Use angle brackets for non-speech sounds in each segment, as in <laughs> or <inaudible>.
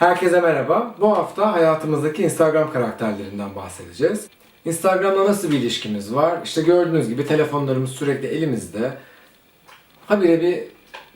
Herkese merhaba. Bu hafta hayatımızdaki Instagram karakterlerinden bahsedeceğiz. Instagram'la nasıl bir ilişkimiz var? İşte gördüğünüz gibi telefonlarımız sürekli elimizde. Habire bir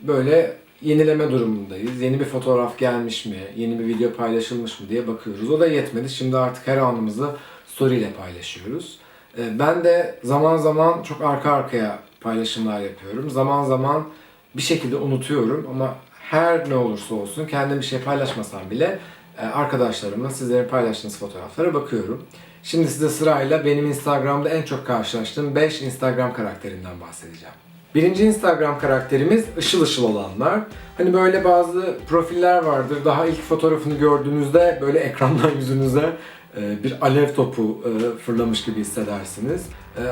böyle yenileme durumundayız. Yeni bir fotoğraf gelmiş mi? Yeni bir video paylaşılmış mı diye bakıyoruz. O da yetmedi. Şimdi artık her anımızı story ile paylaşıyoruz. Ee, Ben de zaman zaman çok arka arkaya paylaşımlar yapıyorum. Zaman zaman bir şekilde unutuyorum ama her ne olursa olsun kendim bir şey paylaşmasam bile e, arkadaşlarımla sizlerin paylaştığınız fotoğraflara bakıyorum. Şimdi size sırayla benim Instagram'da en çok karşılaştığım 5 Instagram karakterinden bahsedeceğim. Birinci Instagram karakterimiz ışıl ışıl olanlar. Hani böyle bazı profiller vardır. Daha ilk fotoğrafını gördüğünüzde böyle ekrandan <laughs> yüzünüze e, bir alev topu e, fırlamış gibi hissedersiniz.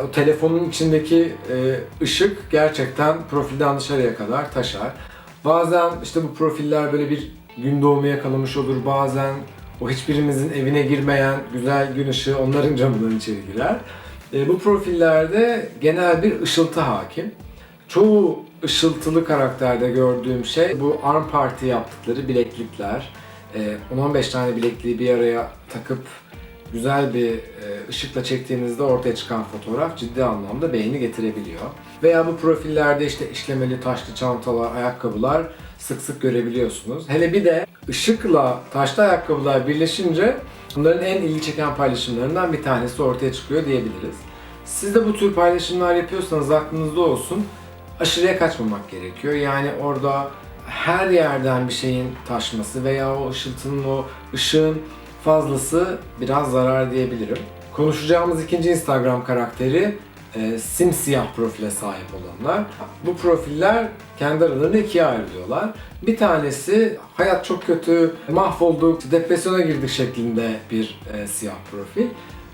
O telefonun içindeki ışık gerçekten profilden dışarıya kadar taşar. Bazen işte bu profiller böyle bir gün doğumu yakalamış olur. Bazen o hiçbirimizin evine girmeyen güzel gün ışığı onların camından içeri girer. E, Bu profillerde genel bir ışıltı hakim. Çoğu ışıltılı karakterde gördüğüm şey bu arm party yaptıkları bileklikler. Ee, 10-15 tane bilekliği bir araya takıp güzel bir e, ışıkla çektiğinizde ortaya çıkan fotoğraf ciddi anlamda beğeni getirebiliyor. Veya bu profillerde işte işlemeli taşlı çantalar, ayakkabılar sık sık görebiliyorsunuz. Hele bir de ışıkla taşlı ayakkabılar birleşince bunların en ilgi çeken paylaşımlarından bir tanesi ortaya çıkıyor diyebiliriz. Siz de bu tür paylaşımlar yapıyorsanız aklınızda olsun aşırıya kaçmamak gerekiyor. Yani orada her yerden bir şeyin taşması veya o ışıltının, o ışığın fazlası biraz zarar diyebilirim. Konuşacağımız ikinci Instagram karakteri e, simsiyah profile sahip olanlar. Bu profiller kendi aralarında ikiye ayrılıyorlar. Bir tanesi hayat çok kötü, mahvolduk, depresyona girdik şeklinde bir e, siyah profil.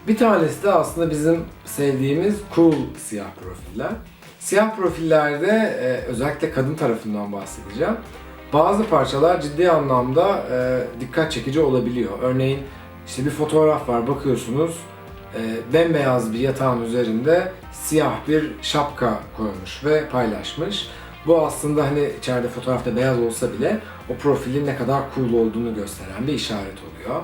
Bir tanesi de aslında bizim sevdiğimiz cool siyah profiller. Siyah profillerde e, özellikle kadın tarafından bahsedeceğim. Bazı parçalar ciddi anlamda e, dikkat çekici olabiliyor. Örneğin işte bir fotoğraf var bakıyorsunuz e, bembeyaz bir yatağın üzerinde siyah bir şapka koymuş ve paylaşmış. Bu aslında hani içeride fotoğrafta beyaz olsa bile o profilin ne kadar cool olduğunu gösteren bir işaret oluyor.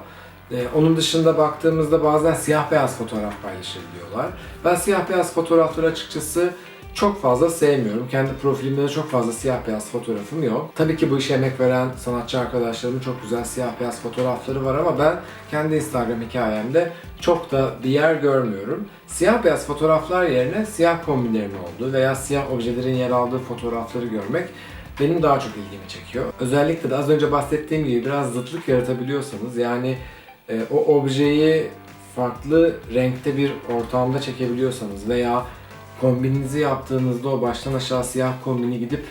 Ee, onun dışında baktığımızda bazen siyah beyaz fotoğraf paylaşabiliyorlar. Ben siyah beyaz fotoğrafları açıkçası çok fazla sevmiyorum. Kendi profilimde de çok fazla siyah beyaz fotoğrafım yok. Tabii ki bu işe emek veren sanatçı arkadaşlarımın çok güzel siyah beyaz fotoğrafları var ama ben kendi Instagram hikayemde çok da bir yer görmüyorum. Siyah beyaz fotoğraflar yerine siyah kombinlerin olduğu veya siyah objelerin yer aldığı fotoğrafları görmek benim daha çok ilgimi çekiyor. Özellikle de az önce bahsettiğim gibi biraz zıtlık yaratabiliyorsanız yani e, o objeyi farklı renkte bir ortamda çekebiliyorsanız veya kombininizi yaptığınızda o baştan aşağı siyah kombini gidip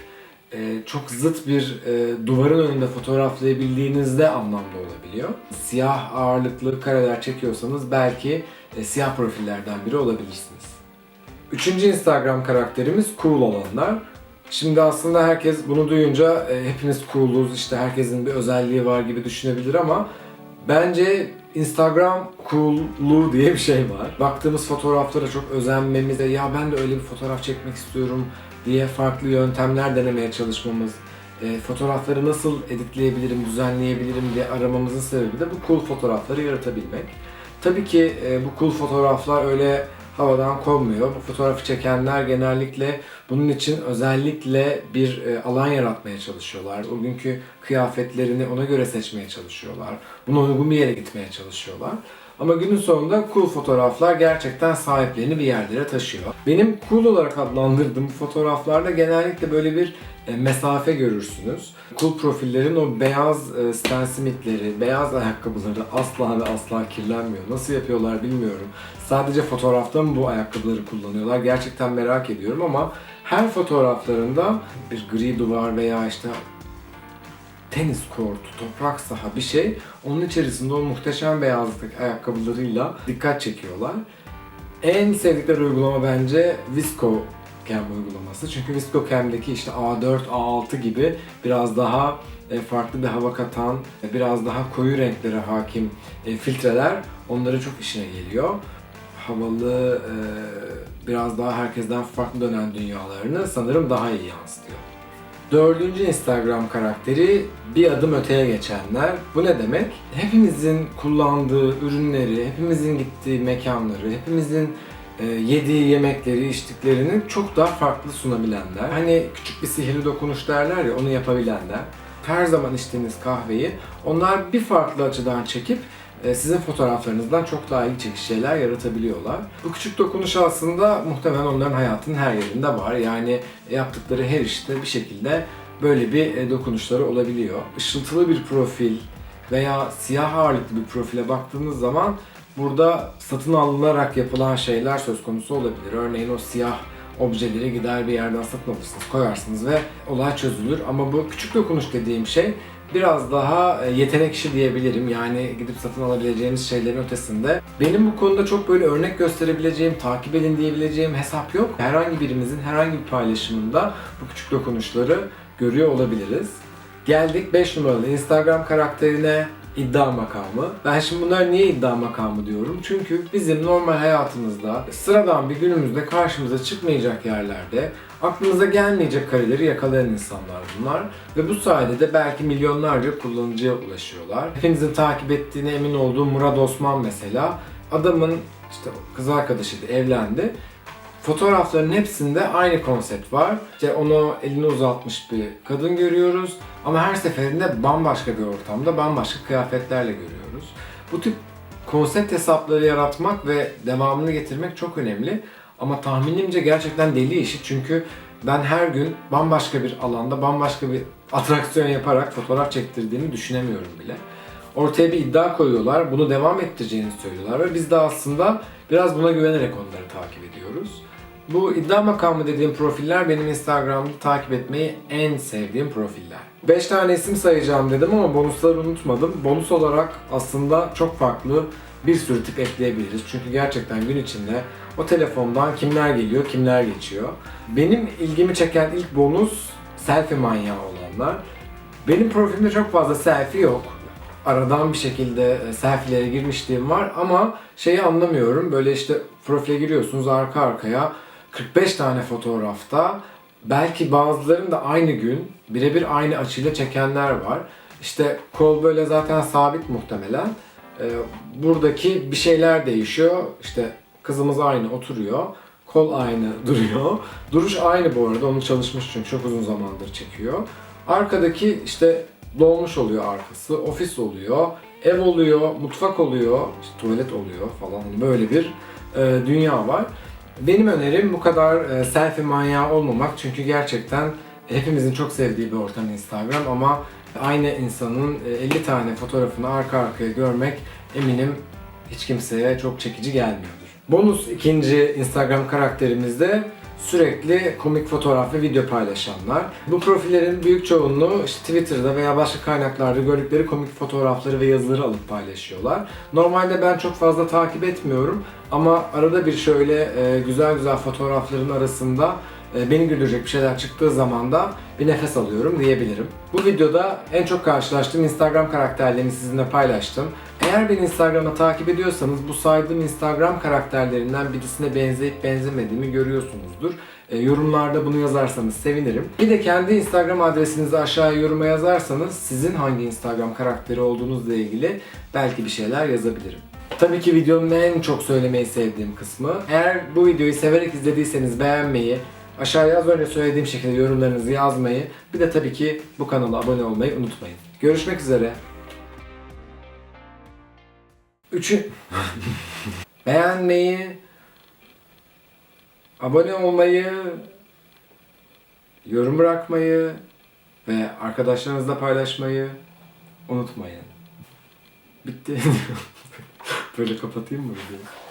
e, çok zıt bir e, duvarın önünde fotoğraflayabildiğinizde anlamlı olabiliyor. Siyah ağırlıklı kareler çekiyorsanız belki e, siyah profillerden biri olabilirsiniz. Üçüncü Instagram karakterimiz cool olanlar. Şimdi aslında herkes bunu duyunca e, hepimiz cool'uz, işte herkesin bir özelliği var gibi düşünebilir ama bence Instagram cool'luğu diye bir şey var. Baktığımız fotoğraflara çok özenmemiz, ya ben de öyle bir fotoğraf çekmek istiyorum diye farklı yöntemler denemeye çalışmamız, e, fotoğrafları nasıl editleyebilirim, düzenleyebilirim diye aramamızın sebebi de bu cool fotoğrafları yaratabilmek. Tabii ki e, bu cool fotoğraflar öyle havadan konmuyor. Bu fotoğrafı çekenler genellikle bunun için özellikle bir e, alan yaratmaya çalışıyorlar. O günkü kıyafetlerini ona göre seçmeye çalışıyorlar. Buna uygun bir yere gitmeye çalışıyorlar. Ama günün sonunda cool fotoğraflar gerçekten sahiplerini bir yerlere taşıyor. Benim cool olarak adlandırdığım fotoğraflarda genellikle böyle bir mesafe görürsünüz. Cool profillerin o beyaz e, Stan Smith'leri, beyaz ayakkabıları asla ve asla kirlenmiyor. Nasıl yapıyorlar bilmiyorum. Sadece fotoğrafta mı bu ayakkabıları kullanıyorlar? Gerçekten merak ediyorum ama her fotoğraflarında bir gri duvar veya işte tenis kortu, toprak saha bir şey. Onun içerisinde o muhteşem beyazlık ayakkabılarıyla dikkat çekiyorlar. En sevdikleri uygulama bence Visco Cam uygulaması. Çünkü Visco Cam'deki işte A4, A6 gibi biraz daha e, farklı bir hava katan, biraz daha koyu renklere hakim e, filtreler onların çok işine geliyor. Havalı, e, biraz daha herkesten farklı dönen dünyalarını sanırım daha iyi yansıtıyor. Dördüncü Instagram karakteri bir adım öteye geçenler. Bu ne demek? Hepimizin kullandığı ürünleri, hepimizin gittiği mekanları, hepimizin e, yediği yemekleri, içtiklerini çok daha farklı sunabilenler. Hani küçük bir sihirli dokunuş derler ya onu yapabilenler. Her zaman içtiğiniz kahveyi onlar bir farklı açıdan çekip e, sizin fotoğraflarınızdan çok daha iyi çekiş şeyler yaratabiliyorlar. Bu küçük dokunuş aslında muhtemelen onların hayatının her yerinde var. Yani yaptıkları her işte bir şekilde böyle bir e, dokunuşları olabiliyor. Işıltılı bir profil veya siyah ağırlıklı bir profile baktığınız zaman burada satın alınarak yapılan şeyler söz konusu olabilir. Örneğin o siyah objeleri gider bir yerden satın alırsınız, koyarsınız ve olay çözülür. Ama bu küçük dokunuş dediğim şey biraz daha e, yetenek işi diyebilirim. Yani gidip satın alabileceğiniz şeylerin ötesinde. Benim bu konuda çok böyle örnek gösterebileceğim, takip edin diyebileceğim hesap yok. Herhangi birimizin herhangi bir paylaşımında bu küçük dokunuşları görüyor olabiliriz. Geldik 5 numaralı Instagram karakterine iddia makamı. Ben şimdi bunlar niye iddia makamı diyorum? Çünkü bizim normal hayatımızda sıradan bir günümüzde karşımıza çıkmayacak yerlerde aklınıza gelmeyecek kareleri yakalayan insanlar bunlar. Ve bu sayede de belki milyonlarca kullanıcıya ulaşıyorlar. Hepinizin takip ettiğine emin olduğum Murat Osman mesela adamın işte kız arkadaşıydı, evlendi. Fotoğrafların hepsinde aynı konsept var. İşte onu elini uzatmış bir kadın görüyoruz. Ama her seferinde bambaşka bir ortamda, bambaşka kıyafetlerle görüyoruz. Bu tip konsept hesapları yaratmak ve devamını getirmek çok önemli. Ama tahminimce gerçekten deli işi çünkü ben her gün bambaşka bir alanda, bambaşka bir atraksiyon yaparak fotoğraf çektirdiğimi düşünemiyorum bile. Ortaya bir iddia koyuyorlar, bunu devam ettireceğini söylüyorlar ve biz de aslında biraz buna güvenerek onları takip ediyoruz. Bu iddia makamı dediğim profiller benim Instagram'da takip etmeyi en sevdiğim profiller. 5 tane isim sayacağım dedim ama bonusları unutmadım. Bonus olarak aslında çok farklı bir sürü tip ekleyebiliriz. Çünkü gerçekten gün içinde o telefondan kimler geliyor, kimler geçiyor. Benim ilgimi çeken ilk bonus selfie manyağı olanlar. Benim profilimde çok fazla selfie yok. Aradan bir şekilde e, selfie'lere girmişliğim var ama şeyi anlamıyorum. Böyle işte profile giriyorsunuz arka arkaya 45 tane fotoğrafta belki bazılarını da aynı gün birebir aynı açıyla çekenler var. İşte kol böyle zaten sabit muhtemelen. Ee, buradaki bir şeyler değişiyor. İşte kızımız aynı oturuyor. Kol aynı <laughs> duruyor. Duruş aynı bu arada. Onu çalışmış çünkü çok uzun zamandır çekiyor. Arkadaki işte dolmuş oluyor arkası. Ofis oluyor. Ev oluyor. Mutfak oluyor. işte tuvalet oluyor falan. Böyle bir e, dünya var. Benim önerim bu kadar e, selfie manyağı olmamak çünkü gerçekten hepimizin çok sevdiği bir ortam Instagram ama aynı insanın e, 50 tane fotoğrafını arka arkaya görmek eminim hiç kimseye çok çekici gelmiyordur. Bonus ikinci Instagram karakterimizde sürekli komik fotoğraf ve video paylaşanlar. Bu profillerin büyük çoğunluğu işte Twitter'da veya başka kaynaklarda gördükleri komik fotoğrafları ve yazıları alıp paylaşıyorlar. Normalde ben çok fazla takip etmiyorum ama arada bir şöyle e, güzel güzel fotoğrafların arasında e, beni güldürecek bir şeyler çıktığı zaman da bir nefes alıyorum diyebilirim. Bu videoda en çok karşılaştığım Instagram karakterlerini sizinle paylaştım. Eğer beni Instagram'da takip ediyorsanız bu saydığım Instagram karakterlerinden birisine benzeyip benzemediğimi görüyorsunuzdur. E, yorumlarda bunu yazarsanız sevinirim. Bir de kendi Instagram adresinizi aşağıya yoruma yazarsanız sizin hangi Instagram karakteri olduğunuzla ilgili belki bir şeyler yazabilirim. Tabii ki videonun en çok söylemeyi sevdiğim kısmı. Eğer bu videoyu severek izlediyseniz beğenmeyi, aşağıya az önce söylediğim şekilde yorumlarınızı yazmayı, bir de tabii ki bu kanala abone olmayı unutmayın. Görüşmek üzere. Üçü... Beğenmeyi, abone olmayı, yorum bırakmayı ve arkadaşlarınızla paylaşmayı unutmayın. Bitti. <laughs> Böyle kapatayım mı videoyu?